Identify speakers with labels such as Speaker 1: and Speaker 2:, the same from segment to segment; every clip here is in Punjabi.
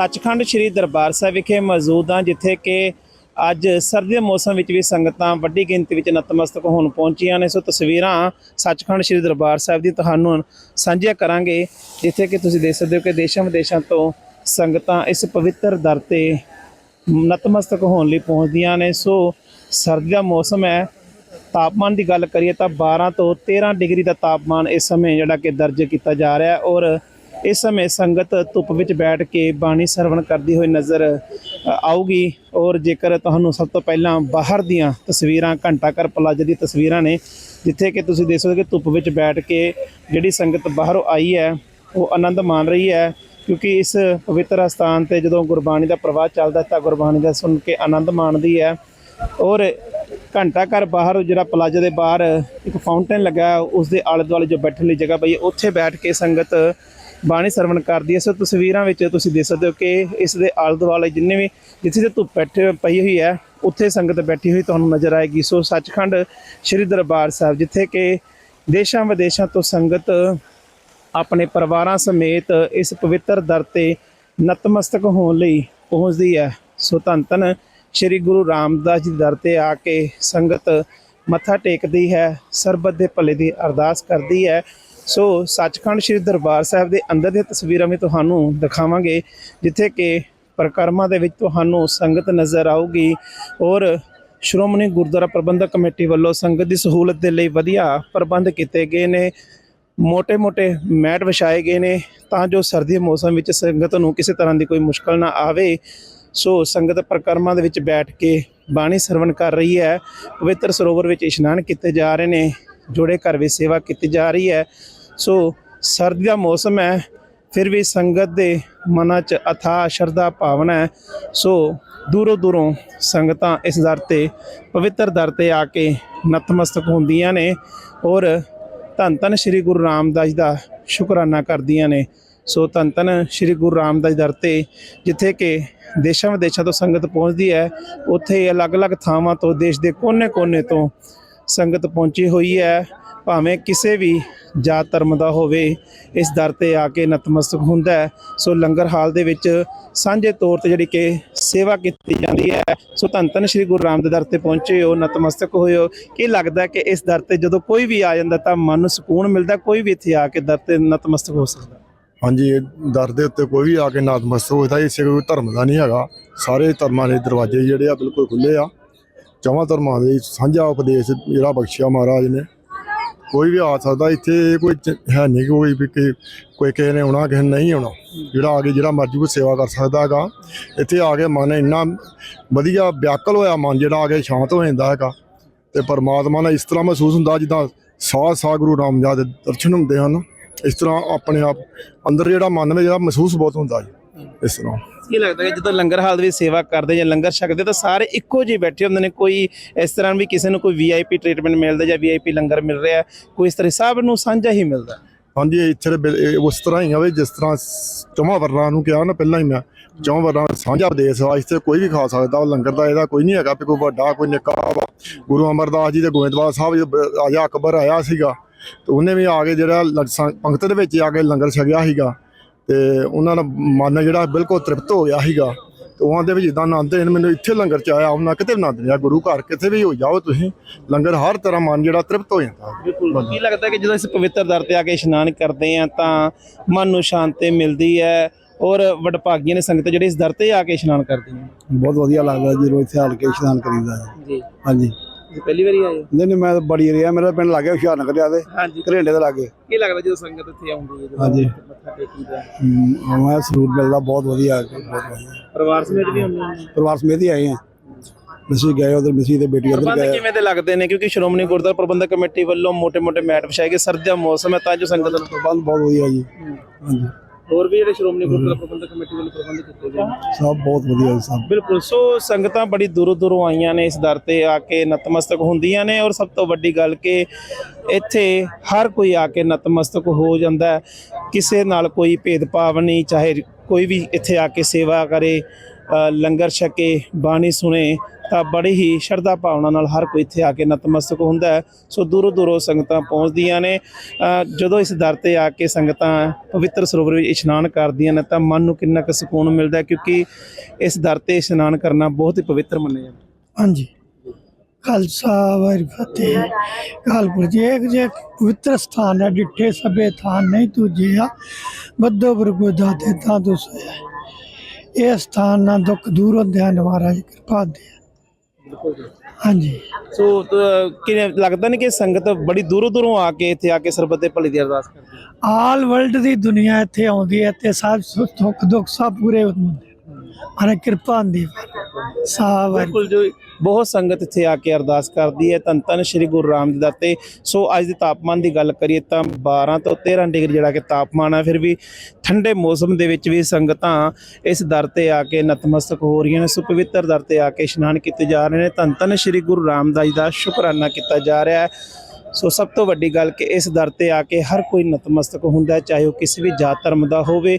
Speaker 1: ਸੱਚਖੰਡ ਸ੍ਰੀ ਦਰਬਾਰ ਸਾਹਿਬ ਵਿਖੇ ਮੌਜੂਦ ਹਾਂ, ਜਿੱਥੇ ਕਿ ਅੱਜ ਸਰਦੀ ਦੇ ਮੌਸਮ ਵਿੱਚ ਵੀ ਸੰਗਤਾਂ ਵੱਡੀ ਗਿਣਤੀ ਵਿੱਚ ਨਤਮਸਤਕ ਹੋਣ ਪਹੁੰਚੀਆਂ ਨੇ। ਸੋ ਤਸਵੀਰਾਂ ਸੱਚਖੰਡ ਸ੍ਰੀ ਦਰਬਾਰ ਸਾਹਿਬ ਦੀ ਤੁਹਾਨੂੰ ਸਾਂਝੀਆਂ ਕਰਾਂਗੇ, ਜਿੱਥੇ ਕਿ ਤੁਸੀਂ ਦੇਖ ਸਕਦੇ ਹੋ ਕਿ ਦੇਸ਼ਾਂ ਵਿਦੇਸ਼ਾਂ ਤੋਂ ਸੰਗਤਾਂ ਇਸ ਪਵਿੱਤਰ ਦਰ ਤੇ ਨਤਮਸਤਕ ਹੋਣ ਲਈ ਪਹੁੰਚਦੀਆਂ ਨੇ। ਸੋ ਸਰਦੀ ਦਾ ਮੌਸਮ ਹੈ। ਤਾਪਮਾਨ ਦੀ ਗੱਲ ਕਰੀਏ ਤਾਂ 12 ਤੋਂ 13 ਡਿਗਰੀ ਦਾ ਤਾਪਮਾਨ ਇਸ ਸਮੇਂ ਜਿਹੜਾ ਕਿ ਦਰਜ ਕੀਤਾ ਜਾ ਰਿਹਾ ਔਰ ਇਸ ਸਮੇਂ ਸੰਗਤ ਧੁੱਪ ਵਿੱਚ ਬੈਠ ਕੇ ਬਾਣੀ ਸਰਵਣ ਕਰਦੀ ਹੋਈ ਨਜ਼ਰ ਆਊਗੀ। ਔਰ ਜੇਕਰ ਤੁਹਾਨੂੰ ਸਭ ਤੋਂ ਪਹਿਲਾਂ ਬਾਹਰ ਦੀਆਂ ਤਸਵੀਰਾਂ ਘੰਟਾ ਘਰ ਪਲਾਜ਼ਾ ਦੀਆਂ ਤਸਵੀਰਾਂ ਨੇ ਜਿੱਥੇ ਕਿ ਤੁਸੀਂ ਦੇਖ ਸਕਦੇ ਕਿ ਧੁੱਪ ਵਿੱਚ ਬੈਠ ਕੇ ਜਿਹੜੀ ਸੰਗਤ ਬਾਹਰੋਂ ਆਈ ਹੈ ਉਹ ਆਨੰਦ ਮਾਣ ਰਹੀ ਹੈ। ਕਿਉਂਕਿ ਇਸ ਪਵਿੱਤਰ ਸਥਾਨ ਤੇ ਜਦੋਂ ਗੁਰਬਾਣੀ ਦਾ ਪ੍ਰਵਾਹ ਚੱਲਦਾ ਤਾਂ ਗੁਰਬਾਣੀ ਦਾ ਸੁਣ ਕੇ ਆਨੰਦ ਮਾਣਦੀ ਹੈ। ਔਰ ਘੰਟਾ ਘਰ ਬਾਹਰ ਜਿਹੜਾ ਪਲਾਜ਼ਾ ਦੇ ਬਾਹਰ ਇੱਕ ਫਾਊਂਟੇਨ ਲੱਗਾ ਹੈ, ਉਸ ਦੇ ਆਲੇ ਦੁਆਲੇ ਜੋ ਬੈਠਣ ਲਈ ਜਗ੍ਹਾ ਪਈ ਹੈ ਉੱਥੇ ਬੈਠ ਕੇ ਸੰਗਤ ਬਾਣੀ ਸਰਵਣ ਕਰਦੀ ਹੈ। ਸੋ ਤਸਵੀਰਾਂ ਵਿੱਚ ਤੁਸੀਂ ਦੇਖ ਸਕਦੇ ਹੋ ਕਿ ਇਸ ਦੇ ਆਲੇ ਦੁਆਲੇ ਜਿੰਨੇ ਵੀ ਜਿੱਥੇ ਤੇ ਧੁੱਪ ਬੈਠੇ ਪਈ ਹੋਈ ਹੈ, ਉੱਥੇ ਸੰਗਤ ਬੈਠੀ ਹੋਈ ਤੁਹਾਨੂੰ ਨਜ਼ਰ ਆਏਗੀ। ਸੋ ਸੱਚਖੰਡ ਸ੍ਰੀ ਦਰਬਾਰ ਸਾਹਿਬ, ਜਿੱਥੇ ਕਿ ਦੇਸ਼ਾਂ ਵਿਦੇਸ਼ਾਂ ਤੋਂ ਸੰਗਤ ਆਪਣੇ ਪਰਿਵਾਰਾਂ ਸਮੇਤ ਇਸ ਪਵਿੱਤਰ ਦਰ ਤੇ ਨਤਮਸਤਕ ਹੋਣ ਲਈ ਪਹੁੰਚਦੀ ਹੈ। ਸੋ ਧੰਨ ਧੰਨ ਸ੍ਰੀ ਗੁਰੂ ਰਾਮਦਾਸ ਜੀ ਦਰ ਤੇ ਆ ਕੇ ਸੰਗਤ ਮੱਥਾ ਟੇਕਦੀ ਹੈ, ਸਰਬਤ ਦੇ ਭਲੇ ਦੀ ਅਰਦਾਸ ਕਰਦੀ ਹੈ। ਸੋ ਸੱਚਖੰਡ ਸ੍ਰੀ ਦਰਬਾਰ ਸਾਹਿਬ ਦੇ ਅੰਦਰ ਦੀਆਂ ਤਸਵੀਰਾਂ ਵੀ ਤੁਹਾਨੂੰ ਦਿਖਾਵਾਂਗੇ, ਜਿੱਥੇ ਕਿ ਪ੍ਰਕਰਮਾ ਦੇ ਵਿੱਚ ਤੁਹਾਨੂੰ ਸੰਗਤ ਨਜ਼ਰ ਆਊਗੀ ਔਰ ਸ਼੍ਰੋਮਣੀ ਗੁਰਦੁਆਰਾ ਪ੍ਰਬੰਧਕ ਕਮੇਟੀ ਵੱਲੋਂ ਸੰਗਤ ਦੀ ਸਹੂਲਤ ਦੇ ਲਈ ਵਧੀਆ ਪ੍ਰਬੰਧ ਕੀਤੇ ਗਏ ਨੇ ਮੋਟੇ ਮੋਟੇ ਮੈਟ ਵਿਛਾਏ ਗਏ ਨੇ, ਤਾਂ ਜੋ ਸਰਦੀ ਦੇ ਮੌਸਮ ਵਿੱਚ ਸੰਗਤ ਨੂੰ ਕਿਸੇ ਤਰ੍ਹਾਂ ਦੀ ਕੋਈ ਮੁਸ਼ਕਲ ਨਾ ਆਵੇ। ਸੋ ਸੰਗਤ ਪ੍ਰਕਰਮਾਂ ਦੇ ਵਿੱਚ ਬੈਠ ਕੇ ਬਾਣੀ ਸਰਵਣ ਕਰ ਰਹੀ ਹੈ, ਪਵਿੱਤਰ ਸਰੋਵਰ ਵਿੱਚ ਇਸ਼ਨਾਨ ਕੀਤੇ ਜਾ ਰਹੇ ਨੇ। ਜੋੜੇ ਘਰ ਵਿੱਚ ਸੇਵਾ ਕੀਤੀ ਜਾ ਰਹੀ ਹੈ। ਸੋ ਸਰਦੀ ਦਾ ਮੌਸਮ ਹੈ, ਫਿਰ ਵੀ ਸੰਗਤ ਦੇ ਮਨਾਂ 'ਚ ਅਥਾ ਸ਼ਰਧਾ ਭਾਵਨਾ ਹੈ। ਸੋ ਦੂਰੋਂ ਦੂਰੋਂ ਸੰਗਤਾਂ ਇਸ ਦਰ ਤੇ, ਪਵਿੱਤਰ ਦਰ ਤੇ ਆ ਕੇ ਨਤਮਸਤਕ ਹੁੰਦੀਆਂ ਨੇ ਔਰ ਧੰਨ ਧੰਨ ਸ੍ਰੀ ਗੁਰੂ ਰਾਮਦਾਸ ਦਾ ਸ਼ੁਕਰਾਨਾ ਕਰਦੀਆਂ ਨੇ। ਸੋ ਧੰਨ ਧੰਨ ਸ੍ਰੀ ਗੁਰੂ ਰਾਮਦਾਸ ਦਰ ਤੇ, ਜਿੱਥੇ ਕਿ ਦੇਸ਼ਾਂ ਵਿਦੇਸ਼ਾਂ ਤੋਂ ਸੰਗਤ ਪਹੁੰਚਦੀ ਹੈ, ਉੱਥੇ ਅਲੱਗ-ਅਲੱਗ ਥਾਵਾਂ ਤੋਂ, ਦੇਸ਼ ਦੇ ਕੋਨੇ-ਕੋਨੇ ਤੋਂ ਸੰਗਤ ਪਹੁੰਚੀ ਹੋਈ ਹੈ। ਭਾਵੇਂ ਕਿਸੇ ਵੀ ਜਾਤ ਧਰਮ ਦਾ ਹੋਵੇ, ਇਸ ਦਰ ਤੇ ਆ ਕੇ ਨਤਮਸਤਕ ਹੁੰਦਾ ਹੈ। ਸੋ ਲੰਗਰ ਹਾਲ ਦੇ ਵਿੱਚ ਸਾਂਝੇ ਤੌਰ ਤੇ ਜਿਹੜੀ ਕਿ ਸੇਵਾ ਕੀਤੀ ਜਾਂਦੀ ਹੈ, ਸੋ ਧੰਨ ਧੰਨ ਸ੍ਰੀ ਗੁਰੂ ਰਾਮ ਦੇ ਦਰ ਤੇ ਪਹੁੰਚੇ ਹੋ, ਨਤਮਸਤਕ ਹੋਏ ਹੋ। ਕੀ ਲੱਗਦਾ ਕਿ ਇਸ ਦਰ ਤੇ ਜਦੋਂ ਕੋਈ ਵੀ ਆ ਜਾਂਦਾ ਤਾਂ ਮਨ ਨੂੰ ਸਕੂਨ ਮਿਲਦਾ, ਕੋਈ ਵੀ ਇੱਥੇ ਆ ਕੇ ਦਰ ਤੇ ਨਤਮਸਤਕ ਹੋ ਸਕਦਾ?
Speaker 2: ਹਾਂਜੀ, ਇਹ ਦਰ ਦੇ ਉੱਤੇ ਕੋਈ ਵੀ ਆ ਕੇ ਨਤਮਸਤਕ ਹੋਦਾ ਇਸੇ ਕੋਈ ਧਰਮ ਦਾ ਨਹੀਂ ਹੈਗਾ। ਸਾਰੇ ਧਰਮਾਂ ਦੇ ਦਰਵਾਜ਼ੇ ਜਿਹੜੇ ਆ ਬਿਲਕੁਲ ਖੁੱਲੇ ਆ। ਚੌਵਾਂ ਧਰਮਾਂ ਦੇ ਸਾਂਝਾ ਉਪਦੇਸ਼ ਜਿਹੜਾ ਬਖਸ਼ਿਆ ਮਹਾਰਾਜ ਨੇ। ਕੋਈ ਵੀ ਆ ਸਕਦਾ, ਇੱਥੇ ਇਹ ਕੋਈ ਹੈ ਨਹੀਂ ਕੋਈ ਵੀ ਕਿ ਕੋਈ ਕਿਸੇ ਨੇ ਆਉਣਾ, ਕਿਸੇ ਨੇ ਨਹੀਂ ਆਉਣਾ। ਜਿਹੜਾ ਆ ਕੇ ਜਿਹੜਾ ਮਰਜ਼ੀ ਕੋਈ ਸੇਵਾ ਕਰ ਸਕਦਾ ਹੈਗਾ। ਇੱਥੇ ਆ ਕੇ ਮਨ ਇੰਨਾ ਵਧੀਆ ਵਿਆਕਲ ਹੋਇਆ, ਮਨ ਜਿਹੜਾ ਆ ਕੇ ਸ਼ਾਂਤ ਹੋ ਜਾਂਦਾ ਹੈਗਾ। ਤੇ ਪਰਮਾਤਮਾ ਨਾਲ ਇਸ ਤਰ੍ਹਾਂ ਮਹਿਸੂਸ ਹੁੰਦਾ, ਜਿੱਦਾਂ ਸਾਹ ਸਾਹ ਗੁਰੂ ਰਾਮਦਾਸ ਦੇ ਦਰਸ਼ਨ ਹੁੰਦੇ ਹਨ। ਇਸ ਤਰ੍ਹਾਂ ਆਪਣੇ ਆਪ ਅੰਦਰ ਜਿਹੜਾ ਮਨ ਵਿੱਚ ਜਿਹੜਾ ਮਹਿਸੂਸ ਬਹੁਤ ਹੁੰਦਾ ਜੀ, ਇਸ ਤਰ੍ਹਾਂ।
Speaker 1: ਕੀ ਲੱਗਦਾ ਕਿ ਜਦੋਂ ਲੰਗਰ ਹਾਲ ਦੇ ਵਿੱਚ ਸੇਵਾ ਕਰਦੇ ਜਾਂ ਲੰਗਰ ਛਕਦੇ ਤਾਂ ਸਾਰੇ ਇੱਕੋ ਜਿਹੇ ਬੈਠੇ ਹੁੰਦੇ ਨੇ? ਕੋਈ ਇਸ ਤਰ੍ਹਾਂ ਵੀ ਕਿਸੇ ਨੂੰ ਕੋਈ ਵੀਆਈਪੀ ਟ੍ਰੀਟਮੈਂਟ ਮਿਲਦਾ ਜਾਂ ਵੀਆਈਪੀ ਲੰਗਰ ਮਿਲ ਰਿਹਾ, ਕੋਈ ਇਸ ਤਰ੍ਹਾਂ ਸਭ ਨੂੰ ਸਾਂਝਾ ਹੀ ਮਿਲਦਾ?
Speaker 2: ਹਾਂਜੀ ਇੱਥੇ ਉਸ ਤਰ੍ਹਾਂ ਹੀ ਆ ਜਿਸ ਤਰ੍ਹਾਂ ਸ- ਚੌਵਾਂ ਵਰਨਾਂ ਨੂੰ ਕਿਹਾ ਨਾ ਪਹਿਲਾਂ ਹੀ ਮੈਂ ਚੌਵਾਂ ਵਰਨਾਂ ਸਾਂਝਾ ਦੇਸ਼ ਆ ਇੱਥੇ ਕੋਈ ਵੀ ਖਾ ਸਕਦਾ ਲੰਗਰ ਦਾ ਇਹਦਾ ਕੋਈ ਨਹੀਂ ਹੈਗਾ ਵੀ ਕੋਈ ਵੱਡਾ, ਕੋਈ ਨਿੱਕਾ ਵਾ। ਗੁਰੂ ਅਮਰਦਾਸ ਜੀ ਦੇ ਗੋਇੰਦਵਾਲ ਸਾਹਿਬ ਜੀ ਆਇਆ ਅਕਬਰ ਆਇਆ ਸੀਗਾ, ਤੇ ਉਹਨੇ ਵੀ ਆ ਕੇ ਜਿਹੜਾ ਲ- ਪੰਗਤ ਦੇ ਵਿੱਚ ਆ ਕੇ ਲੰਗਰ ਛਕਿਆ ਸੀਗਾ। ਤੇ ਉਹਨਾਂ ਦਾ ਮਨ ਜਿਹੜਾ ਬਿਲਕੁਲ ਤ੍ਰਿਪਤ ਹੋ ਗਿਆ ਸੀਗਾ। ਤੇ ਉਹਨਾਂ ਦੇ ਵਿੱਚ ਜਿੱਦਾਂ ਆਨੰਦ ਦੇਣ ਮੈਨੂੰ ਇੱਥੇ ਲੰਗਰ ਚ ਆਇਆ ਉਹਨਾਂ ਕਿਤੇ ਆਨੰਦ ਨਹੀਂ ਆ ਗੁਰੂ ਘਰ ਕਿਤੇ ਵੀ ਹੋ ਜਾਓ ਤੁਸੀਂ ਲੰਗਰ ਹਰ ਤਰ੍ਹਾਂ ਮਨ ਜਿਹੜਾ ਤ੍ਰਿਪਤ ਹੋ ਜਾਂਦਾ।
Speaker 1: ਬਿਲਕੁਲ। ਕੀ ਲੱਗਦਾ ਕਿ ਜਦੋਂ ਇਸ ਪਵਿੱਤਰ ਦਰ ਤੇ ਆ ਕੇ ਇਸ਼ਨਾਨ ਕਰਦੇ ਆ ਤਾਂ ਮਨ ਨੂੰ ਸ਼ਾਂਤੀ ਮਿਲਦੀ ਹੈ ਔਰ ਵਡਭਾਗੀਆਂ ਨੇ ਸੰਗਤ ਜਿਹੜੇ ਇਸ ਦਰ ਤੇ ਆ ਕੇ ਇਸ਼ਨਾਨ ਕਰਦੀਆਂ
Speaker 3: ਬਹੁਤ ਵਧੀਆ ਲੱਗਦਾ ਜਦੋਂ ਇੱਥੇ ਹਾਲ ਕੇ ਇਸ਼ਨਾਨ ਕਰੀਦਾ
Speaker 1: ਜੀ।
Speaker 3: ਹਾਂਜੀ। ਨਹੀਂ ਮੈਂ ਬੜੀ ਰਿਹਾ ਮੇਰਾ ਪਿੰਡ ਲੱਗੇ ਹੁਸ਼ਿਆਰਨਗਰ ਦੇ
Speaker 1: ਹਾਂਜੀ।
Speaker 3: ਘਰੇਂਡੇ ਦੇ ਲੱਗੇ।
Speaker 1: ਕੀ ਲੱਗਦਾ ਜਦੋਂ ਸੰਗਤ ਇੱਥੇ ਆਉਂਦੀ ਹੈ
Speaker 3: ਹਾਂਜੀ।
Speaker 1: ਮੱਥਾ ਟੇਕੀਦਾ
Speaker 3: ਹੈ? ਮੈਂ ਸਰੂਰ ਮਿਲਦਾ ਬਹੁਤ ਵਧੀਆ। ਬਹੁਤ ਵਧੀਆ।
Speaker 1: ਪਰਿਵਾਰ ਸਮੇਤ ਵੀ ਆਉਂਦੇ
Speaker 3: ਪਰਿਵਾਰ ਸਮੇਤ ਹੀ ਆਏ ਆ। ਮਿਸੀ ਗਏ ਉਧਰ ਮਿਸੀ ਦੇ ਬੇਟੀ ਉਧਰ ਗਏ।
Speaker 1: ਕਿਵੇਂ ਦੇ ਲੱਗਦੇ ਨੇ? ਕਿਉਂਕਿ ਸ਼੍ਰੋਮਣੀ ਗੁਰਦੁਆਰਾ ਪ੍ਰਬੰਧਕ ਕਮੇਟੀ ਵੱਲੋਂ ਮੋਟੇ ਮੋਟੇ ਮੈਟ ਵਿਛਾਏ ਗਏ ਸਰਦੀ ਦਾ ਮੌਸਮ ਹੈ ਤਾਂ ਜੋ ਸੰਗਤ ਨੂੰ
Speaker 3: ਪ੍ਰਬੰਧ ਬਹੁਤ ਵਧੀਆ ਜੀ। ਹਾਂਜੀ।
Speaker 1: ਹੋਰ ਵੀ ਜਿਹੜੇ ਸ਼੍ਰੋਮਣੀ ਗੁਰਦੁਆਰਾ ਪ੍ਰਬੰਧਕ ਕਮੇਟੀ ਵੱਲੋਂ ਪ੍ਰਬੰਧ ਕੀਤੇ ਗਏ ਨੇ?
Speaker 3: ਸਭ ਬਹੁਤ ਵਧੀਆ ਜੀ ਸਭ।
Speaker 1: ਬਿਲਕੁਲ ਸੋ ਸੰਗਤਾਂ ਬੜੀ ਦੂਰੋਂ ਦੂਰੋਂ ਆਈਆਂ ਨੇ ਇਸ ਦਰ ਤੇ ਆ ਕੇ ਨਤਮਸਤਕ ਹੁੰਦੀਆਂ ਨੇ ਔਰ ਸਭ ਤੋਂ ਵੱਡੀ ਗੱਲ ਕਿ ਇੱਥੇ ਹਰ ਕੋਈ ਆ ਕੇ ਨਤਮਸਤਕ ਹੋ ਜਾਂਦਾ ਹੈ। ਕਿਸੇ ਨਾਲ ਕੋਈ ਭੇਦਭਾਵ ਨਹੀਂ ਚਾਹੇ ਕੋਈ ਵੀ ਇੱਥੇ ਆ ਕੇ ਸੇਵਾ ਕਰੇ ਅ, ਲੰਗਰ ਛਕੇ ਬਾਣੀ ਸੁਣੇ ਤਾਂ ਬੜੀ ਹੀ ਸ਼ਰਧਾ ਭਾਵਨਾ ਨਾਲ ਹਰ ਕੋਈ ਇੱਥੇ ਆ ਕੇ ਨਤਮਸਤਕ ਹੁੰਦਾ ਹੈ। ਸੋ ਦੂਰੋਂ ਦੂਰੋਂ ਸੰਗਤਾਂ ਪਹੁੰਚਦੀਆਂ ਨੇ। ਜਦੋਂ ਇਸ ਦਰ ਤੇ ਆ ਕੇ ਸੰਗਤਾਂ ਪਵਿੱਤਰ ਸਰੋਵਰ ਵਿੱਚ ਇਸ਼ਨਾਨ ਕਰਦੀਆਂ ਨੇ, ਤਾਂ ਮਨ ਨੂੰ ਕਿੰਨਾ ਕੁ ਸਕੂਨ ਮਿਲਦਾ ਕਿਉਂਕਿ ਇਸ ਦਰ ਤੇ ਇਸ਼ਨਾਨ ਕਰਨਾ ਬਹੁਤ ਹੀ ਪਵਿੱਤਰ ਮੰਨਿਆ ਜਾਂਦਾ
Speaker 4: ਹਾਂਜੀ। ਖਾਲਸਾ, ਵਾਹਿਗੁਰੂ, ਫਤਿਹ। ਕਾਲਪੁਰ ਜੀ ਇੱਕ ਜੇ ਪਵਿੱਤਰ ਸਥਾਨ ਹੈ, ਡਿੱਠੇ ਸਭੇ ਥਾਨ ਨਹੀਂ ਤੁਝਿਆ ਬੱਦੋ ਬਰਗੋ ਦਾਤੇ ਤਾਂ ਤੂੰ ਇਹ ਸਥਾਨ ਨਾ ਦੁੱਖ ਦੂਰ ਹੁੰਦੇ ਹਨ, ਮਹਾਰਾਜ, ਕਿਰਪਾ ਦੇ ਹਾਂਜੀ।
Speaker 1: ਸੋ ਕਿਵੇਂ ਲੱਗਦਾ ਨਹੀਂ ਕਿ ਸੰਗਤ ਬੜੀ ਦੂਰੋਂ ਦੂਰੋਂ ਆ ਕੇ ਇੱਥੇ ਆ ਕੇ ਸਰਬਤ ਦੇ ਭਲੇ ਦੀ ਅਰਦਾਸ ਕਰਦੀ
Speaker 4: ਆਲ ਵਰਲਡ ਦੀ ਦੁਨੀਆ ਇੱਥੇ ਆਉਂਦੀ ਹੈ ਤੇ ਸਭ ਸੁੱਖ ਦੁੱਖ ਸਭ ਪੂਰੇ ਹੁੰਦੇ ਮਹਾਰਾਜ ਕਿਰਪਾ ਹੁੰਦੀ ਸਾ
Speaker 1: ਬਿਲਕੁਲ ਜੋ, ਬਹੁਤ ਸੰਗਤ ਇੱਥੇ ਆ ਕੇ ਅਰਦਾਸ ਕਰਦੀ ਹੈ। ਧੰਨ ਧੰਨ ਸ੍ਰੀ ਗੁਰੂ ਰਾਮ ਜੀ ਦਰ ਤੇ ਸੋ ਅੱਜ ਦੇ ਤਾਪਮਾਨ ਦੀ ਗੱਲ ਕਰੀਏ ਤਾਂ 12 ਤੋਂ 13 ਡਿਗਰੀ ਜਿਹੜਾ ਕਿ ਤਾਪਮਾਨ ਹੈ, ਫਿਰ ਵੀ ਠੰਡੇ ਮੌਸਮ ਦੇ ਵਿੱਚ ਵੀ ਸੰਗਤਾਂ ਇਸ ਦਰ ਤੇ ਆ ਕੇ ਨਤਮਸਤਕ ਹੋ ਰਹੀਆਂ ਨੇ ਸੋ ਪਵਿੱਤਰ ਦਰ ਤੇ ਆ ਕੇ ਇਸ਼ਨਾਨ ਕੀਤੇ ਜਾ ਰਹੇ ਨੇ। ਧੰਨ ਧੰਨ ਸ੍ਰੀ ਗੁਰੂ ਰਾਮਦਾਸ ਜੀ ਦਾ ਸ਼ੁਕਰਾਨਾ ਕੀਤਾ ਜਾ ਰਿਹਾ ਹੈ। ਸੋ ਸਭ ਤੋਂ ਵੱਡੀ ਗੱਲ ਕਿ ਇਸ ਦਰ ਤੇ ਆ ਕੇ ਹਰ ਕੋਈ ਨਤਮਸਤਕ ਹੁੰਦਾ ਚਾਹੇ ਉਹ ਕਿਸੇ ਵੀ ਜਾਤ ਧਰਮ ਦਾ ਹੋਵੇ,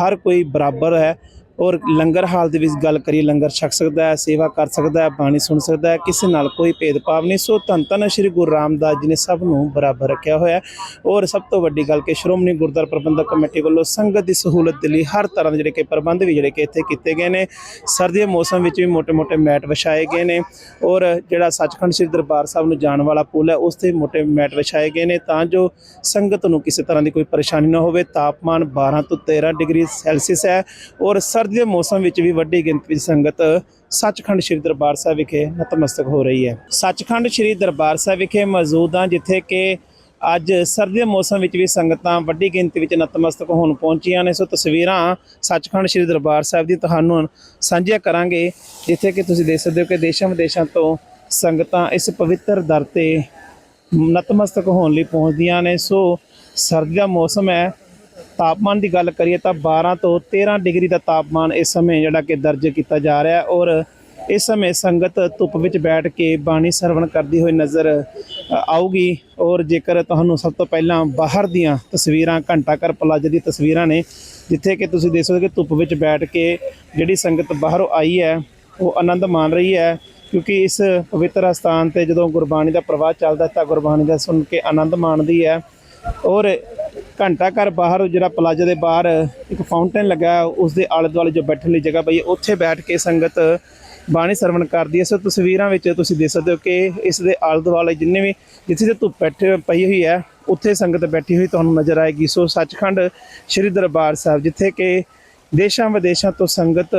Speaker 1: ਹਰ ਕੋਈ ਬਰਾਬਰ ਹੈ। ਔਰ ਲੰਗਰ ਹਾਲ ਦੇ ਵਿੱਚ ਗੱਲ ਕਰੀ ਲੰਗਰ ਛਕ ਸਕਦਾ ਹੈ, ਸੇਵਾ ਕਰ ਸਕਦਾ ਹੈ, ਬਾਣੀ ਸੁਣ ਸਕਦਾ ਹੈ, ਕਿਸੇ ਨਾਲ ਕੋਈ ਭੇਦਭਾਵ ਨਹੀਂ। ਸੋ ਧੰਨ ਧੰਨ ਸ਼੍ਰੀ ਗੁਰੂ ਰਾਮਦਾਸ ਜੀ ਨੇ ਸਭ ਨੂੰ ਬਰਾਬਰ ਰੱਖਿਆ ਹੋਇਆ ਔਰ ਸਭ ਤੋਂ ਵੱਡੀ ਗੱਲ ਕਿ ਸ਼੍ਰੋਮਣੀ ਗੁਰਦੁਆਰਾ ਪ੍ਰਬੰਧਕ ਕਮੇਟੀ ਵੱਲੋਂ ਸੰਗਤ ਦੀ ਸਹੂਲਤ ਦੇ ਲਈ ਹਰ ਤਰ੍ਹਾਂ ਦੇ ਜਿਹੜੇ ਕਿ ਪ੍ਰਬੰਧ ਵੀ ਜਿਹੜੇ ਕਿ ਇੱਥੇ ਕੀਤੇ ਗਏ ਨੇ। ਸਰਦੀ ਦੇ ਮੌਸਮ ਵਿੱਚ ਵੀ ਮੋٹے-ਮੋٹے ਮੈਟ ਵਿਛਾਏ ਗਏ ਨੇ ਔਰ ਜਿਹੜਾ ਸੱਚਖੰਡ ਸ੍ਰੀ ਦਰਬਾਰ ਸਾਹਿਬ ਨੂੰ ਜਾਣ ਵਾਲਾ ਪੁਲ ਹੈ, ਉਸ ਤੇ ਮੋٹے ਮੈਟ ਵਿਛਾਏ ਗਏ ਨੇ ਤਾਂ ਜੋ ਸੰਗਤ ਨੂੰ ਕਿਸੇ ਤਰ੍ਹਾਂ ਦੀ ਕੋਈ ਪਰੇਸ਼ਾਨੀ ਨਾ ਹੋਵੇ। ਤਾਪਮਾਨ 12 ਤੋਂ 13 ਡਿਗਰੀ ਸੈਲਸੀਅਸ ਹੈ ਔਰ ਸਰਦੀ ਦੇ ਮੌਸਮ ਵਿੱਚ ਵੀ ਵੱਡੀ ਗਿਣਤੀ ਵਿੱਚ ਸੰਗਤ ਸੱਚਖੰਡ ਸ੍ਰੀ ਦਰਬਾਰ ਸਾਹਿਬ ਵਿਖੇ ਨਤਮਸਤਕ ਹੋ ਰਹੀ ਹੈ। ਸੱਚਖੰਡ ਸ੍ਰੀ ਦਰਬਾਰ ਸਾਹਿਬ ਵਿਖੇ ਮੌਜੂਦ ਹਾਂ, ਜਿੱਥੇ ਕਿ ਅੱਜ ਸਰਦੀ ਦੇ ਮੌਸਮ ਵਿੱਚ ਵੀ ਸੰਗਤਾਂ ਵੱਡੀ ਗਿਣਤੀ ਵਿੱਚ ਨਤਮਸਤਕ ਹੋਣ ਪਹੁੰਚੀਆਂ ਨੇ। ਸੋ ਤਸਵੀਰਾਂ ਸੱਚਖੰਡ ਸ੍ਰੀ ਦਰਬਾਰ ਸਾਹਿਬ ਦੀ ਤੁਹਾਨੂੰ ਸਾਂਝੀਆਂ ਕਰਾਂਗੇ, ਜਿੱਥੇ ਕਿ ਤੁਸੀਂ ਦੇਖ ਸਕਦੇ ਹੋ ਕਿ ਦੇਸ਼ਾਂ ਵਿਦੇਸ਼ਾਂ ਤੋਂ ਸੰਗਤਾਂ ਇਸ ਪਵਿੱਤਰ ਦਰ ਤੇ ਨਤਮਸਤਕ ਹੋਣ ਲਈ ਪਹੁੰਚਦੀਆਂ ਨੇ। ਸੋ ਸਰਦੀ ਦਾ ਮੌਸਮ ਹੈ ਤਾਪਮਾਨ ਦੀ ਗੱਲ ਕਰੀਏ ਤਾਂ 12 ਤੋਂ 13 ਡਿਗਰੀ ਦਾ ਤਾਪਮਾਨ ਇਸ ਸਮੇਂ ਜਿਹੜਾ ਕਿ ਦਰਜ ਕੀਤਾ ਜਾ ਰਿਹਾ ਹੈ ਔਰ ਇਸ ਸਮੇਂ ਸੰਗਤ ਧੁੱਪ ਵਿੱਚ ਬੈਠ ਕੇ ਬਾਣੀ ਸਰਵਣ ਕਰਦੀ ਹੋਈ ਨਜ਼ਰ ਆਊਗੀ ਔਰ ਜੇਕਰ ਤੁਹਾਨੂੰ ਸਭ ਤੋਂ ਪਹਿਲਾਂ ਬਾਹਰ ਦੀਆਂ ਤਸਵੀਰਾਂ, ਘੰਟਾ ਘਰ ਪਲਾਜ਼ਾ ਦੀ ਤਸਵੀਰਾਂ ਨੇ, ਜਿੱਥੇ ਕਿ ਤੁਸੀਂ ਦੇਖ ਸਕਦੇ ਹੋ ਕਿ ਧੁੱਪ ਵਿੱਚ ਬੈਠ ਕੇ ਜਿਹੜੀ ਸੰਗਤ ਬਾਹਰੋਂ ਆਈ ਹੈ, ਉਹ ਆਨੰਦ ਮਾਣ ਰਹੀ ਹੈ ਕਿਉਂਕਿ ਇਸ ਪਵਿੱਤਰ ਸਥਾਨ ਤੇ ਜਦੋਂ ਗੁਰਬਾਣੀ ਦਾ ਪ੍ਰਵਾਹ ਚੱਲਦਾ ਤਾਂ ਗੁਰਬਾਣੀ ਦਾ ਸੁਣ ਕੇ ਆਨੰਦ ਮਾਣਦੀ ਹੈ ਔਰ ਘੰਟਾ ਘਰ ਬਾਹਰ ਜਿਹੜਾ ਪਲਾਜ਼ਾ ਦੇ ਬਾਹਰ ਇੱਕ ਫਾਊਂਟੇਨ ਲੱਗਾ ਹੈ, ਉਸ ਦੇ ਆਲੇ ਦੁਆਲੇ ਜੋ ਬੈਠਣ ਲਈ ਜਗ੍ਹਾ ਪਈ ਹੈ ਉੱਥੇ ਬੈਠ ਕੇ ਸੰਗਤ ਬਾਣੀ ਸਰਵਣ ਕਰਦੀ ਹੈ। ਸੋ ਤਸਵੀਰਾਂ ਵਿੱਚ ਤੁਸੀਂ ਦੇਖ ਸਕਦੇ ਹੋ ਕਿ ਇਸ ਦੇ ਆਲੇ ਦੁਆਲੇ ਜਿੰਨੇ ਵੀ ਜਿੱਥੇ ਤੇ ਧੁੱਪ ਬੈਠੇ ਪਈ ਹੋਈ ਹੈ ਉੱਥੇ ਸੰਗਤ ਬੈਠੀ ਹੋਈ ਤੁਹਾਨੂੰ ਨਜ਼ਰ ਆਏਗੀ। ਸੋ ਸੱਚਖੰਡ ਸ੍ਰੀ ਦਰਬਾਰ ਸਾਹਿਬ ਜਿੱਥੇ ਕਿ ਦੇਸ਼ਾਂ ਵਿਦੇਸ਼ਾਂ ਤੋਂ ਸੰਗਤ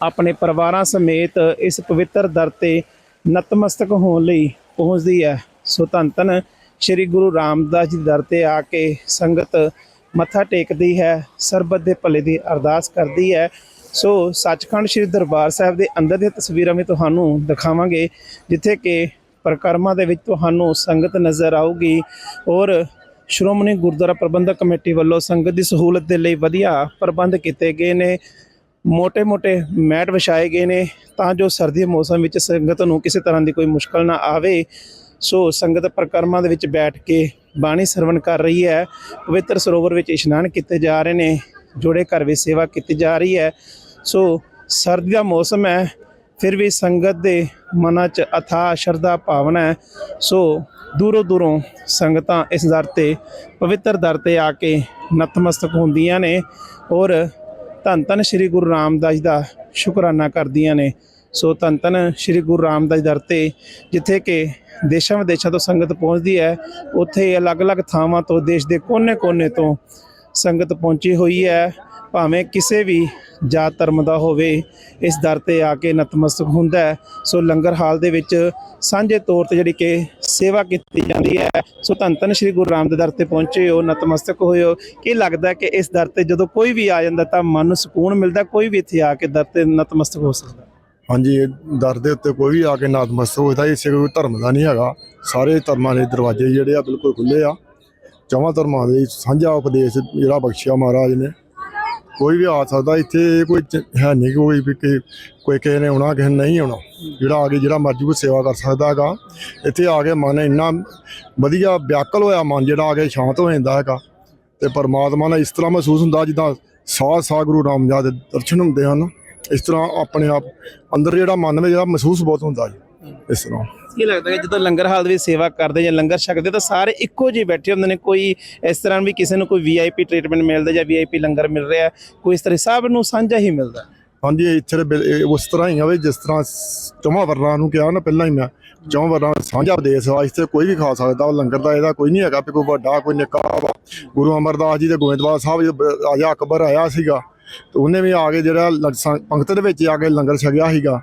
Speaker 1: ਆਪਣੇ ਪਰਿਵਾਰਾਂ ਸਮੇਤ ਇਸ ਪਵਿੱਤਰ ਦਰ ਤੇ ਨਤਮਸਤਕ ਹੋਣ ਲਈ ਪਹੁੰਚਦੀ ਹੈ। ਸੋ ਧੰਨ ਧੰਨ ਸ੍ਰੀ ਗੁਰੂ ਰਾਮਦਾਸ ਜੀ ਦਰ ਤੇ ਆ ਕੇ ਸੰਗਤ ਮੱਥਾ ਟੇਕਦੀ ਹੈ, ਸਰਬਤ ਦੇ ਭਲੇ ਦੀ ਅਰਦਾਸ ਕਰਦੀ ਹੈ। ਸੋ ਸੱਚਖੰਡ ਸ੍ਰੀ ਦਰਬਾਰ ਸਾਹਿਬ ਦੇ ਅੰਦਰ ਦੀਆਂ ਤਸਵੀਰਾਂ ਵੀ ਤੁਹਾਨੂੰ ਦਿਖਾਵਾਂਗੇ, ਜਿੱਥੇ ਕਿ ਪ੍ਰਕਰਮਾਂ ਦੇ ਵਿੱਚ ਤੁਹਾਨੂੰ ਸੰਗਤ ਨਜ਼ਰ ਆਊਗੀ ਔਰ ਸ਼੍ਰੋਮਣੀ ਗੁਰਦੁਆਰਾ ਪ੍ਰਬੰਧਕ ਕਮੇਟੀ ਵੱਲੋਂ ਸੰਗਤ ਦੀ ਸਹੂਲਤ ਦੇ ਲਈ ਵਧੀਆ ਪ੍ਰਬੰਧ ਕੀਤੇ ਗਏ ਨੇ। ਮੋٹے-ਮੋٹے ਮੈਟ ਵਿਛਾਏ ਗਏ ਨੇ ਤਾਂ ਜੋ ਸਰਦੀ ਮੌਸਮ ਵਿੱਚ ਸੰਗਤ ਨੂੰ ਕਿਸੇ ਤਰ੍ਹਾਂ ਦੀ ਕੋਈ ਮੁਸ਼ਕਲ ਨਾ ਆਵੇ। ਸੋ ਸੰਗਤ ਪ੍ਰਕਰਮਾਂ ਦੇ ਵਿੱਚ ਬੈਠ ਕੇ ਬਾਣੀ ਸਰਵਣ ਕਰ ਰਹੀ ਹੈ, ਪਵਿੱਤਰ ਸਰੋਵਰ ਵਿੱਚ ਇਸ਼ਨਾਨ ਕੀਤੇ ਜਾ ਰਹੇ ਨੇ, ਜੋੜੇ ਘਰ ਵਿੱਚ ਸੇਵਾ ਕੀਤੀ ਜਾ ਰਹੀ ਹੈ। ਸੋ ਸਰਦੀ ਦਾ ਮੌਸਮ ਹੈ, ਫਿਰ ਵੀ ਸੰਗਤ ਦੇ ਮਨਾਂ 'ਚ ਅਥਾ ਸ਼ਰਧਾ ਭਾਵਨਾ ਹੈ। ਸੋ ਦੂਰੋਂ ਦੂਰੋਂ ਸੰਗਤਾਂ ਇਸ ਦਰ ਤੇ, ਪਵਿੱਤਰ ਦਰ ਤੇ ਆ ਕੇ ਨਤਮਸਤਕ ਹੁੰਦੀਆਂ ਨੇ ਔਰ ਧੰਨ ਧੰਨ ਸ੍ਰੀ ਗੁਰੂ ਰਾਮਦਾਸ ਜੀ ਦਾ ਸ਼ੁਕਰਾਨਾ ਕਰਦੀਆਂ ਨੇ। ਸੋ ਧੰਨ ਧੰਨ ਸ੍ਰੀ ਗੁਰੂ ਰਾਮਦਾਸ ਦਰ ਤੇ, ਜਿੱਥੇ ਕਿ ਦੇਸ਼ਾਂ ਵਿਦੇਸ਼ਾਂ ਤੋਂ ਸੰਗਤ ਪਹੁੰਚਦੀ ਹੈ, ਉੱਥੇ ਅਲੱਗ-ਅਲੱਗ ਥਾਵਾਂ ਤੋਂ, ਦੇਸ਼ ਦੇ ਕੋਨੇ-ਕੋਨੇ ਤੋਂ ਸੰਗਤ ਪਹੁੰਚੀ ਹੋਈ ਹੈ। ਭਾਵੇਂ ਕਿਸੇ ਵੀ ਜਾਤ ਧਰਮ ਦਾ ਹੋਵੇ, ਇਸ ਦਰ ਤੇ ਆ ਕੇ ਨਤਮਸਤਕ ਹੁੰਦਾ ਹੈ। ਸੋ ਲੰਗਰ ਹਾਲ ਦੇ ਵਿੱਚ ਸਾਂਝੇ ਤੌਰ ਤੇ ਜਿਹੜੀ ਕਿ ਸੇਵਾ ਕੀਤੀ ਜਾਂਦੀ ਹੈ, ਸੋ ਧੰਨ ਧੰਨ ਸ੍ਰੀ ਗੁਰੂ ਰਾਮ ਦੇ ਦਰ ਤੇ ਪਹੁੰਚੇ ਹੋ, ਨਤਮਸਤਕ ਹੋਏ ਹੋ। ਕੀ ਲੱਗਦਾ ਕਿ ਇਸ ਦਰ ਤੇ ਜਦੋਂ ਕੋਈ ਵੀ ਆ ਜਾਂਦਾ ਤਾਂ ਮਨ ਨੂੰ ਸਕੂਨ ਮਿਲਦਾ, ਕੋਈ ਵੀ ਇੱਥੇ ਆ ਕੇ ਦਰ ਤੇ ਨਤਮਸਤਕ ਹੋ ਸਕਦਾ?
Speaker 2: ਹਾਂਜੀ, ਇਹ ਦਰ ਦੇ ਉੱਤੇ ਕੋਈ ਵੀ ਆ ਕੇ ਨਤਮਸਤਕ ਹੋਦਾ ਇਸੇ ਕੋਈ ਧਰਮ ਦਾ ਨਹੀਂ ਹੈਗਾ। ਸਾਰੇ ਧਰਮਾਂ ਦੇ ਦਰਵਾਜ਼ੇ ਜਿਹੜੇ ਆ ਬਿਲਕੁਲ ਖੁੱਲੇ ਆ। ਚੌਵਾਂ ਧਰਮਾਂ ਦੇ ਸਾਂਝਾ ਉਪਦੇਸ਼ ਜਿਹੜਾ ਬਖਸ਼ਿਆ ਮਹਾਰਾਜ ਨੇ। ਕੋਈ ਵੀ ਆ ਸਕਦਾ, ਇੱਥੇ ਕੋਈ ਹੈ ਨਹੀਂ ਕੋਈ ਵੀ ਕੋਈ ਕਿਸੇ ਨੇ ਆਉਣਾ, ਕਿਸੇ ਨੇ ਨਹੀਂ ਆਉਣਾ। ਜਿਹੜਾ ਆ ਕੇ ਜਿਹੜਾ ਮਰਜ਼ੀ ਕੋਈ ਸੇਵਾ ਕਰ ਸਕਦਾ ਹੈਗਾ। ਇੱਥੇ ਆ ਕੇ ਮਨ ਇੰਨਾ ਵਧੀਆ ਵਿਆਕਲ ਹੋਇਆ, ਮਨ ਜਿਹੜਾ ਆ ਕੇ ਸ਼ਾਂਤ ਹੋ ਜਾਂਦਾ ਹੈਗਾ। ਤੇ ਪਰਮਾਤਮਾ ਨਾਲ ਇਸ ਤਰ੍ਹਾਂ ਮਹਿਸੂਸ ਹੁੰਦਾ ਜਿੱਦਾਂ ਸਾਹ ਸਾਹ ਗੁਰੂ ਰਾਮਦਾਸ ਦੇ ਦਰਸ਼ਨ ਹੁੰਦੇ ਹਨ। ਇਸ ਤਰ੍ਹਾਂ ਆਪਣੇ ਆਪ ਅੰਦਰ ਜਿਹੜਾ ਮਨ ਵਿੱਚ ਜਿਹੜਾ ਮਹਿਸੂਸ ਬਹੁਤ ਹੁੰਦਾ ਜੀ ਇਸ ਤਰ੍ਹਾਂ।
Speaker 1: ਕੀ ਲੱਗਦਾ ਹੈ ਜਦੋਂ ਲੰਗਰ ਹਾਲ ਦੇ ਵਿੱਚ ਸੇਵਾ ਕਰਦੇ ਜਾਂ ਲੰਗਰ ਛਕਦੇ ਤਾਂ ਸਾਰੇ ਇੱਕੋ ਜਿਹੇ ਬੈਠੇ ਹੁੰਦੇ ਨੇ ਕੋਈ ਇਸ ਤਰ੍ਹਾਂ ਵੀ ਕਿਸੇ ਨੂੰ ਕੋਈ ਵੀਆਈਪੀ ਟ੍ਰੀਟਮੈਂਟ ਮਿਲਦਾ ਜਾਂ ਵੀਆਈਪੀ ਲੰਗਰ ਮਿਲ ਰਿਹਾ ਕੋਈ ਇਸ ਤਰ੍ਹਾਂ ਸਭ ਨੂੰ ਸਾਂਝਾ ਹੀ ਮਿਲਦਾ?
Speaker 2: ਹਾਂਜੀ ਇੱਥੇ ਦੇ ਉਸ ਤਰ੍ਹਾਂ ਹੀ ਆ ਵੀ ਜਿਸ ਤਰ੍ਹਾਂ ਚੌਵਾਂ ਵਰਨਾਂ ਨੂੰ ਕਿਹਾ ਨਾ ਪਹਿਲਾਂ ਹੀ ਮੈਂ ਚੌਵਾਂ ਵਰਨਾਂ ਸਾਂਝਾ ਉਪਦੇਸ਼ ਆ ਇੱਥੇ ਕੋਈ ਵੀ ਖਾ ਸਕਦਾ ਉਹ ਲੰਗਰ ਦਾ ਇਹਦਾ ਕੋਈ ਨਹੀਂ ਹੈਗਾ ਕੋਈ ਵੱਡਾ ਕੋਈ ਨਿੱਕਾ ਗੁਰੂ ਅਮਰਦਾਸ ਜੀ ਤੇ ਗੋਇੰਦਵਾਲ ਸਾਹਿਬ ਜੀ ਰਾਜਾ ਅਕਬਰ ਆਇਆ ਸੀਗਾ। ਤੇ ਉਹਨੇ ਵੀ ਆ ਕੇ ਜਿਹੜਾ ਪੰਗਤ ਦੇ ਵਿੱਚ ਆ ਕੇ ਲੰਗਰ ਛਕਿਆ ਸੀਗਾ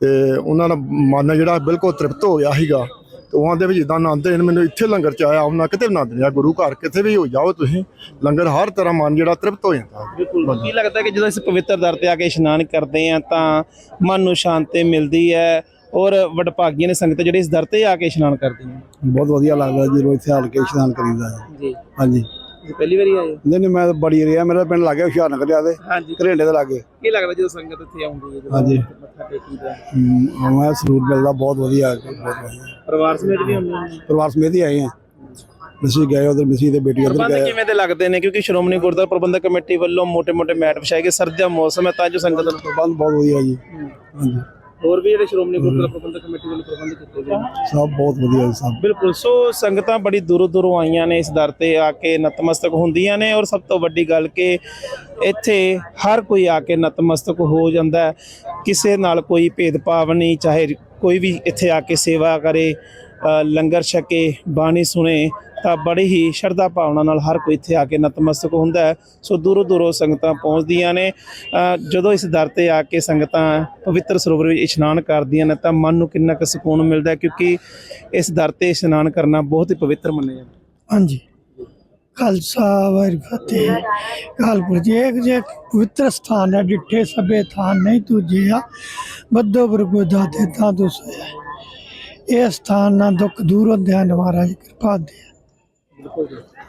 Speaker 2: ਤੇ ਉਹਨਾਂ ਦਾ ਮਨ ਜਿਹੜਾ ਬਿਲਕੁਲ ਤ੍ਰਿਪਤ ਹੋ ਗਿਆ ਸੀਗਾ ਤੇ ਉਹਨਾਂ ਦੇ ਵਿੱਚ ਜਿੱਦਾਂ ਆਨੰਦ ਹਨ ਮੈਨੂੰ ਇੱਥੇ ਲੰਗਰ ਚ ਆਇਆ ਉਹਨਾਂ ਕਿਤੇ ਨਹੀਂ ਆ ਗੁਰੂ ਘਰ ਕਿਤੇ ਵੀ ਹੋ ਜਾਓ ਤੁਸੀਂ ਲੰਗਰ ਹਰ ਤਰ੍ਹਾਂ ਮਨ ਜਿਹੜਾ ਤ੍ਰਿਪਤ ਹੋ ਜਾਂਦਾ।
Speaker 1: ਬਿਲਕੁਲ ਕੀ ਲੱਗਦਾ ਕਿ ਜਦੋਂ ਇਸ ਪਵਿੱਤਰ ਦਰ ਤੇ ਆ ਕੇ ਇਸ਼ਨਾਨ ਕਰਦੇ ਆ ਤਾਂ ਮਨ ਨੂੰ ਸ਼ਾਂਤੀ ਮਿਲਦੀ ਹੈ ਔਰ ਵਡਭਾਗੀਆਂ ਨੇ ਸੰਗਤ ਜਿਹੜੇ ਇਸ ਦਰ ਤੇ ਆ ਕੇ ਇਸ਼ਨਾਨ ਕਰਦੀਆਂ
Speaker 3: ਬਹੁਤ ਵਧੀਆ ਲੱਗਦਾ ਜਦੋਂ ਇੱਥੇ ਹਾਲ ਕੇ ਇਸ਼ਨਾਨ ਕਰੀਦਾ।
Speaker 1: ਜੀ।
Speaker 3: ਹਾਂਜੀ। ਨਹੀਂ ਮੈਂ ਬੜੀ ਰਿਹਾ ਮੇਰਾ ਪਿੰਡ ਲੱਗੇ ਹੁਸ਼ਿਆਰਨਗਰ ਦੇ
Speaker 1: ਆਦੇ।
Speaker 3: ਘਰੇਂਡੇ ਦੇ ਲੱਗੇ।
Speaker 1: ਕੀ ਲੱਗਦਾ ਜਦੋਂ ਸੰਗਤ ਇੱਥੇ ਆਉਂਦੀ ਹੈ
Speaker 3: ਹਾਂਜੀ।
Speaker 1: ਮੱਥਾ ਟੇਕੀਦਾ
Speaker 3: ਹੈ? ਮੈਂ ਸਰੂਰ ਮਿਲਦਾ ਬਹੁਤ ਵਧੀਆ ਬਹੁਤ ਵਧੀਆ।
Speaker 1: ਪਰਿਵਾਰ ਸਮੇਤ ਵੀ ਆਉਂਦੇ
Speaker 3: ਪਰਿਵਾਰ ਸਮੇਤ ਹੀ ਆਏ ਆ ਮਿਸੀ ਗਏ ਉਧਰ ਮਿਸੀ ਦੇ ਬੇਟੀ ਉਧਰ ਗਏ।
Speaker 1: ਕਿਵੇਂ ਦੇ ਲੱਗਦੇ ਨੇ? ਕਿਉਂਕਿ ਸ਼੍ਰੋਮਣੀ ਗੁਰਦੁਆਰਾ ਪ੍ਰਬੰਧਕ ਕਮੇਟੀ ਵੱਲੋਂ ਮੋਟੇ ਮੋਟੇ ਮੈਟ ਵਿਛਾਏ ਗਏ ਸਰਦੀ ਦਾ ਮੌਸਮ ਹੈ ਤਾਂ ਜੋ ਸੰਗਤ ਨੂੰ
Speaker 3: ਪ੍ਰਬੰਧ ਬਹੁਤ ਵਧੀਆ ਜੀ। ਹਾਂਜੀ।
Speaker 1: ਹੋਰ ਵੀ ਜਿਹੜੇ ਸ਼੍ਰੋਮਣੀ ਗੁਰਦੁਆਰਾ ਪ੍ਰਬੰਧਕ ਕਮੇਟੀ ਵੱਲੋਂ ਪ੍ਰਬੰਧ ਕੀਤੇ ਗਏ ਨੇ?
Speaker 3: ਸਭ ਬਹੁਤ ਵਧੀਆ ਜੀ ਸਭ।
Speaker 1: ਬਿਲਕੁਲ ਸੋ ਸੰਗਤਾਂ ਬੜੀ ਦੂਰੋਂ ਦੂਰੋਂ ਆਈਆਂ ਨੇ ਇਸ ਦਰ ਤੇ ਆ ਕੇ ਨਤਮਸਤਕ ਹੁੰਦੀਆਂ ਨੇ ਔਰ ਸਭ ਤੋਂ ਵੱਡੀ ਗੱਲ ਕਿ ਇੱਥੇ ਹਰ ਕੋਈ ਆ ਕੇ ਨਤਮਸਤਕ ਹੋ ਜਾਂਦਾ ਹੈ। ਕਿਸੇ ਨਾਲ ਕੋਈ ਭੇਦਭਾਵ ਨਹੀਂ ਚਾਹੇ ਕੋਈ ਵੀ ਇੱਥੇ ਆ ਕੇ ਸੇਵਾ ਕਰੇ ਲੰਗਰ ਛਕੇ, ਬਾਣੀ ਸੁਣੇ, ਤਾਂ ਬੜੀ ਹੀ ਸ਼ਰਧਾ ਭਾਵਨਾ ਨਾਲ ਹਰ ਕੋਈ ਇੱਥੇ ਆ ਕੇ ਨਤਮਸਤਕ ਹੁੰਦਾ ਹੈ। ਸੋ ਦੂਰੋਂ ਦੂਰੋਂ ਸੰਗਤਾਂ ਪਹੁੰਚਦੀਆਂ ਨੇ। ਜਦੋਂ ਇਸ ਦਰ ਤੇ ਆ ਕੇ ਸੰਗਤਾਂ ਪਵਿੱਤਰ ਸਰੋਵਰ ਵਿੱਚ ਇਸ਼ਨਾਨ ਕਰਦੀਆਂ ਨੇ, ਤਾਂ ਮਨ ਨੂੰ ਕਿੰਨਾ ਕੁ ਸਕੂਨ ਮਿਲਦਾ ਕਿਉਂਕਿ ਇਸ ਦਰ ਤੇ ਇਸ਼ਨਾਨ ਕਰਨਾ ਬਹੁਤ ਹੀ ਪਵਿੱਤਰ ਮੰਨਿਆ ਜਾਂਦਾ
Speaker 4: ਹਾਂਜੀ। ਖਾਲਸਾ, ਵਾਹਿਗੁਰੂ, ਫਤਿਹ। ਕਾਲਪੁਰ ਜੀ ਇੱਕ ਜੇ ਪਵਿੱਤਰ ਸਥਾਨ ਹੈ, ਡਿੱਠੇ ਸਭੇ ਥਾਨ ਨਹੀਂ ਤੁਝਿਆ ਬੱਦੋ ਬਰਗੋ ਦਾਤੇ ਤਾਂ ਤੂੰ ਸੋਇਆ। ਇਹ ਸਥਾਨ ਨਾ ਦੁੱਖ ਦੂਰ ਹੁੰਦੇ ਹਨ ਮਹਾਰਾਜ ਕਿਰਪਾ ਦੇ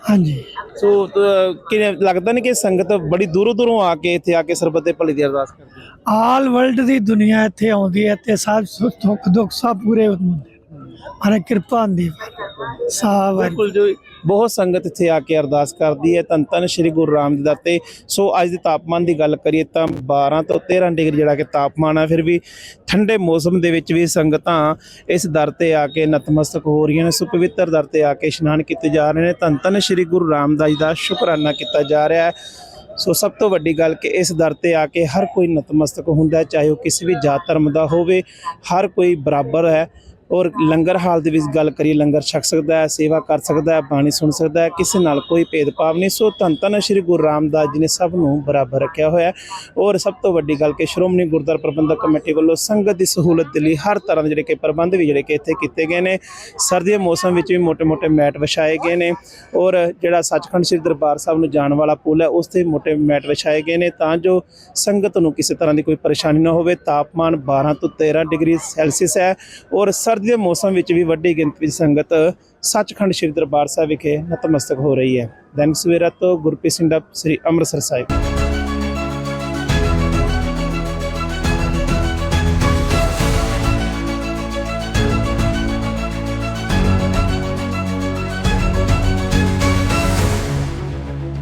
Speaker 4: ਹਾਂਜੀ।
Speaker 1: ਸੋ ਤ- ਕਿ ਲੱਗਦਾ ਨਹੀਂ ਕਿ ਸੰਗਤ ਬੜੀ ਦੂਰੋਂ ਦੂਰੋਂ ਆ ਕੇ ਇੱਥੇ ਆ ਕੇ ਸਰਬੱਤ ਦੇ ਭਲੀ ਦੀ ਅਰਦਾਸ ਕਰਦੀ
Speaker 4: ਆਲ ਵਰਲਡ ਦੀ ਦੁਨੀਆ ਇੱਥੇ ਆਉਂਦੀ ਹੈ ਤੇ ਸਭ ਸੁੱਖ ਦੁੱਖ ਸਭ ਪੂਰੇ ਹੁੰਦੇ ਨੇ ਕਿਰਪਾ ਹੁੰਦੀ ਹੈ।
Speaker 1: ਬਿਲਕੁਲ ਜੋ। ਬਹੁਤ ਸੰਗਤ ਇੱਥੇ ਆ ਕੇ ਅਰਦਾਸ ਕਰਦੀ ਹੈ। ਧੰਨ ਧੰਨ ਸ੍ਰੀ ਗੁਰੂ ਰਾਮਦਾਸ ਤੇ ਸੋ ਅੱਜ ਦੇ ਤਾਪਮਾਨ ਦੀ ਗੱਲ ਕਰੀਏ ਤਾਂ 12 ਤੋਂ 13 ਡਿਗਰੀ ਜਿਹੜਾ ਕਿ ਤਾਪਮਾਨ ਹੈ ਫਿਰ ਵੀ ਠੰਡੇ ਮੌਸਮ ਦੇ ਵਿੱਚ ਵੀ ਸੰਗਤਾਂ ਇਸ ਦਰ ਤੇ ਆ ਕੇ ਨਤਮਸਤਕ ਹੋ ਰਹੀਆਂ ਨੇ। ਸੋ ਪਵਿੱਤਰ ਦਰ ਤੇ ਆ ਕੇ ਇਸ਼ਨਾਨ ਕੀਤੇ ਜਾ ਰਹੇ ਨੇ। ਧੰਨ ਧੰਨ ਸ੍ਰੀ ਗੁਰੂ ਰਾਮਦਾਸ ਜੀ ਦਾ ਸ਼ੁਕਰਾਨਾ ਕੀਤਾ ਜਾ ਰਿਹਾ ਹੈ। ਸੋ ਸਭ ਤੋਂ ਵੱਡੀ ਗੱਲ ਕਿ ਇਸ ਦਰ ਤੇ ਆ ਕੇ ਹਰ ਕੋਈ ਨਤਮਸਤਕ ਹੁੰਦਾ ਚਾਹੇ ਉਹ ਕਿਸੇ ਵੀ ਜਾਤ ਧਰਮ ਦਾ ਹੋਵੇ, ਹਰ ਕੋਈ ਬਰਾਬਰ ਹੈ। ਔਰ ਲੰਗਰ ਹਾਲ ਦੇ ਵਿੱਚ ਗੱਲ ਕਰੀਏ ਲੰਗਰ ਛਕ ਸਕਦਾ ਹੈ ਸੇਵਾ ਕਰ ਸਕਦਾ ਹੈ ਬਾਣੀ ਸੁਣ ਸਕਦਾ ਹੈ ਕਿਸੇ ਨਾਲ ਕੋਈ ਭੇਦਭਾਵ ਨਹੀਂ। ਸੋ ਧੰਨ ਧੰਨ ਸ਼੍ਰੀ ਗੁਰੂ ਰਾਮਦਾਸ ਜੀ ਨੇ ਸਭ ਨੂੰ ਬਰਾਬਰ ਰੱਖਿਆ ਹੋਇਆ ਔਰ ਸਭ ਤੋਂ ਵੱਡੀ ਗੱਲ ਕਿ ਸ਼੍ਰੋਮਣੀ ਗੁਰਦੁਆਰਾ ਪ੍ਰਬੰਧਕ ਕਮੇਟੀ ਵੱਲੋਂ ਸੰਗਤ ਦੀ ਸਹੂਲਤ ਦੇ ਲਈ ਹਰ ਤਰ੍ਹਾਂ ਦੇ ਜਿਹੜੇ ਕਿ ਪ੍ਰਬੰਧ ਵੀ ਜਿਹੜੇ ਕਿ ਇੱਥੇ ਕੀਤੇ ਗਏ ਨੇ। ਸਰਦੀ ਦੇ ਮੌਸਮ ਵਿੱਚ ਵੀ ਮੋٹے-ਮੋٹے ਮੈਟ ਵਿਛਾਏ ਗਏ ਨੇ ਔਰ ਜਿਹੜਾ ਸੱਚਖੰਡ ਸ੍ਰੀ ਦਰਬਾਰ ਸਾਹਿਬ ਨੂੰ ਜਾਣ ਵਾਲਾ ਪੁਲ ਹੈ ਉਸ ਤੇ ਮੋٹے ਮੈਟ ਵਿਛਾਏ ਗਏ ਨੇ ਤਾਂ ਜੋ ਸੰਗਤ ਨੂੰ ਕਿਸੇ ਤਰ੍ਹਾਂ ਦੀ ਕੋਈ ਪਰੇਸ਼ਾਨੀ ਨਾ ਹੋਵੇ। ਤਾਪਮਾਨ 12 ਤੋਂ 13 ਡਿਗਰੀ ਸੈਲਸੀਅਸ ਹੈ ਔਰ ਸਰ ਸਰਦੀ ਦੇ ਮੌਸਮ ਵਿੱਚ ਵੀ ਵੱਡੀ ਗਿਣਤੀ ਵਿੱਚ ਸੰਗਤ ਸੱਚਖੰਡ ਸ੍ਰੀ ਦਰਬਾਰ ਸਾਹਿਬ ਵਿਖੇ ਨਤਮਸਤਕ ਹੋ ਰਹੀ ਹੈ। ਦੈਨਿਕ ਸਵੇਰਾ ਤੋਂ ਗੁਰਪ੍ਰੀਤ ਸਿੰਘ ਦਾ ਸ੍ਰੀ ਅੰਮ੍ਰਿਤਸਰ ਸਾਹਿਬ।